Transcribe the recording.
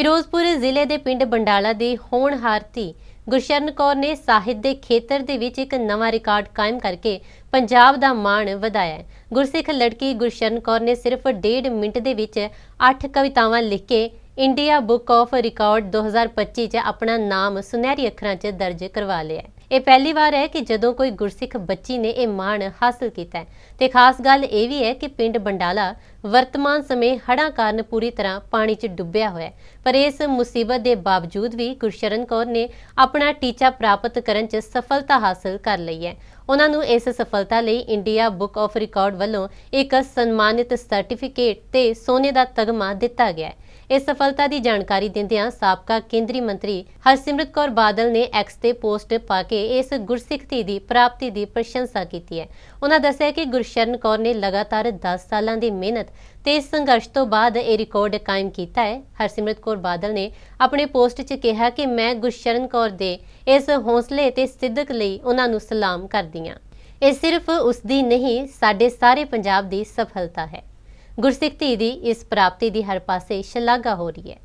ਫਿਰੋਜ਼ਪੁਰ ਜ਼ਿਲ੍ਹੇ ਦੇ ਪਿੰਡ ਬੰਡਾਲਾ ਦੀ ਹੋਣਹਾਰ ਧੀ ਗੁਰਸ਼ਰਨ ਕੌਰ ਨੇ ਸਾਹਿਤ ਦੇ ਖੇਤਰ ਦੇ ਵਿੱਚ ਇੱਕ ਨਵਾਂ ਰਿਕਾਰਡ ਕਾਇਮ ਕਰਕੇ ਪੰਜਾਬ ਦਾ ਮਾਣ ਵਧਾਇਆ ਹੈ। ਗੁਰਸਿੱਖ ਲੜਕੀ ਗੁਰਸ਼ਰਨ ਕੌਰ ਨੇ ਸਿਰਫ ਡੇਢ ਮਿੰਟ ਦੇ ਵਿੱਚ 8 ਕਵਿਤਾਵਾਂ ਲਿਖ ਕੇ ਇੰਡੀਆ ਬੁੱਕ ਆਫ ਰਿਕਾਰਡ 2025 'ਚ ਆਪਣਾ ਨਾਮ ਸੁਨਹਿਰੀ ਅੱਖਰਾਂ 'ਚ ਦਰਜ ਕਰਵਾ ਲਿਆ ਹੈ। ਇਹ ਪਹਿਲੀ ਵਾਰ ਹੈ ਕਿ ਜਦੋਂ ਕੋਈ ਗੁਰਸਿੱਖ ਬੱਚੀ ਨੇ ਇਹ ਮਾਣ ਹਾਸਲ ਕੀਤਾ ਹੈ। ਤੇ ਖਾਸ ਗੱਲ ਇਹ ਵੀ ਹੈ ਕਿ ਪਿੰਡ ਬੰਡਾਲਾ ਵਰਤਮਾਨ ਸਮੇਂ ਹੜ੍ਹਾਂ ਕਾਰਨ ਪੂਰੀ ਤਰ੍ਹਾਂ ਪਾਣੀ 'ਚ ਡੁੱਬਿਆ ਹੋਇਆ ਹੈ। ਪਰ ਇਸ ਮੁਸੀਬਤ ਦੇ ਬਾਵਜੂਦ ਵੀ ਗੁਰਸ਼ਰਨ ਕੌਰ ਨੇ ਆਪਣਾ ਟੀਚਾ ਪ੍ਰਾਪਤ ਕਰਨ 'ਚ ਸਫਲਤਾ ਹਾਸਲ ਕਰ ਲਈ ਹੈ। ਉਹਨਾਂ ਨੂੰ ਇਸ ਸਫਲਤਾ ਲਈ ਇੰਡੀਆ ਬੁੱਕ ਆਫ ਰਿਕਾਰਡ ਵੱਲੋਂ ਇੱਕ ਸਨਮਾਨਿਤ ਸਰਟੀਫਿਕੇਟ ਤੇ ਸੋਨੇ ਦਾ ਤਗਮਾ ਦਿੱਤਾ ਗਿਆ ਹੈ। ਇਸ ਸਫਲਤਾ ਦੀ ਜਾਣਕਾਰੀ ਦਿੰਦਿਆਂ ਸਾਬਕਾ ਕੇਂਦਰੀ ਮੰਤਰੀ ਹਰਸਿਮਰਤ ਕੌਰ ਬਾਦਲ ਨੇ ਐਕਸ ਤੇ ਪੋਸਟ ਪਾ ਕੇ ਇਸ ਗੁਰਸਿੱਖ ਧੀ ਦੀ ਪ੍ਰਾਪਤੀ ਦੀ ਪ੍ਰਸ਼ੰਸਾ ਕੀਤੀ ਹੈ। ਉਹਨਾਂ ਦੱਸਿਆ ਕਿ ਗੁਰਸ਼ਰਨ ਕੌਰ ਨੇ ਲਗਾਤਾਰ 10 ਸਾਲਾਂ ਦੀ ਮਿਹਨਤ ਤੇ ਸੰਘਰਸ਼ ਤੋਂ ਬਾਅਦ ਇਹ ਰਿਕਾਰਡ ਕਾਇਮ ਕੀਤਾ ਹੈ। ਹਰਸਿਮਰਤ ਕੌਰ ਬਾਦਲ ਨੇ ਆਪਣੇ ਪੋਸਟ 'ਚ ਕਿਹਾ ਕਿ ਮੈਂ ਗੁਰਸ਼ਰਨ ਕੌਰ ਦੇ ਇਸ ਹੌਸਲੇ ਤੇ ਸਿੱਧਕ ਲਈ ਉਹਨਾਂ ਨੂੰ ਸਲਾਮ ਕਰਦੀ ਹਾਂ। ਇਹ ਸਿਰਫ ਉਸ ਦੀ ਨਹੀਂ, ਸਾਡੇ ਸਾਰੇ ਪੰਜਾਬ ਦੀ ਸਫਲਤਾ ਹੈ। ਗੁਰਸਿੱਖ ਧੀ ਦੀ ਇਸ ਪ੍ਰਾਪਤੀ ਦੀ ਹਰ ਪਾਸੇ ਸ਼ਲਾਘਾ ਹੋ ਰਹੀ ਹੈ।